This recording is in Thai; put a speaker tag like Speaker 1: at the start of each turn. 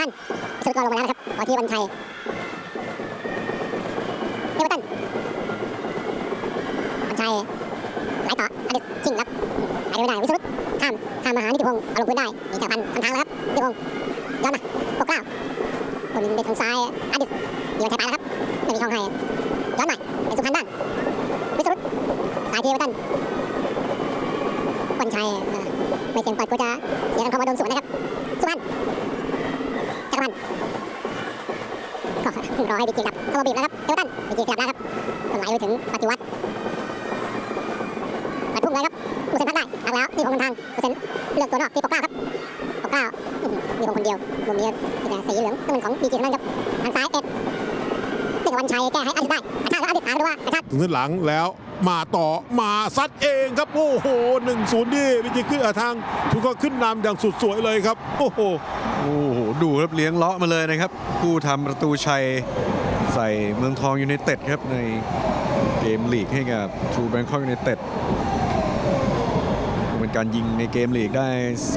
Speaker 1: พันธ์สุดก็ลงมาแล้วนะครับขอที่วันชัยเทวตันวันชัยไหลต่ออดิตชิงรับไปไม่ได้วิสุทธ์ข้ามข้ามมาหานิติพงศ์เอาลงพื้นได้มีจักพันธ์ทำทางแล้วครับนิติพงศ์ย้อนมาปกเกล้าบนเด็กทางซ้ายอดิตมีวันชัยไปแล้วครับไม่มีช่องให้ย้อนใหม่เป็นสุพรรณบ้างวิสุทธ์สายเทวตันวันชัยไม่เสียงปิดกูจะเสียกันเข้ามาโดนสวนนะครับสุพรรณจักรพั นก็รอให้ดีจีกลับเข้ามาบีบแล้วครับเทวตันดีจีกลับแล้วครับก็ไหลไปถึงปฏิวัติกระทุ่มเลยครับผู้เซนพัดได้ตักแล้วนี่พงษ์ทางผู้เซนเลือกตัวนอกที่ปกเก้าครับปกเก้ามีพงษ์คนเดียวมุมนี้มีแต่สีเหลืองต้องเป็นของดีจีนั่นครับทางซ้ายเอ็ดเด็กวันชัยแก้ให้อดิตได้กระชากแล้วอดิตหาดูว่ากระชาก
Speaker 2: ถึงด้านหลังแล้วมาต่อมาซัดเองครับโอ้โหหนึ่งศูนย์นี่พิจิตรขึ้นทางทุกก็ขึ้นนำอย่างสุดสวยเลยครับโอ้โห
Speaker 3: โอ้โหดูครับเลี้ยงเลาะมาเลยนะครับ ผู้ทำประตูชัยใส่เมืองทองยูไนเต็ดครับในเกมลีกให้กับทูแบงคอกยูไนเต็ดเป็นการยิงในเกมลีกได้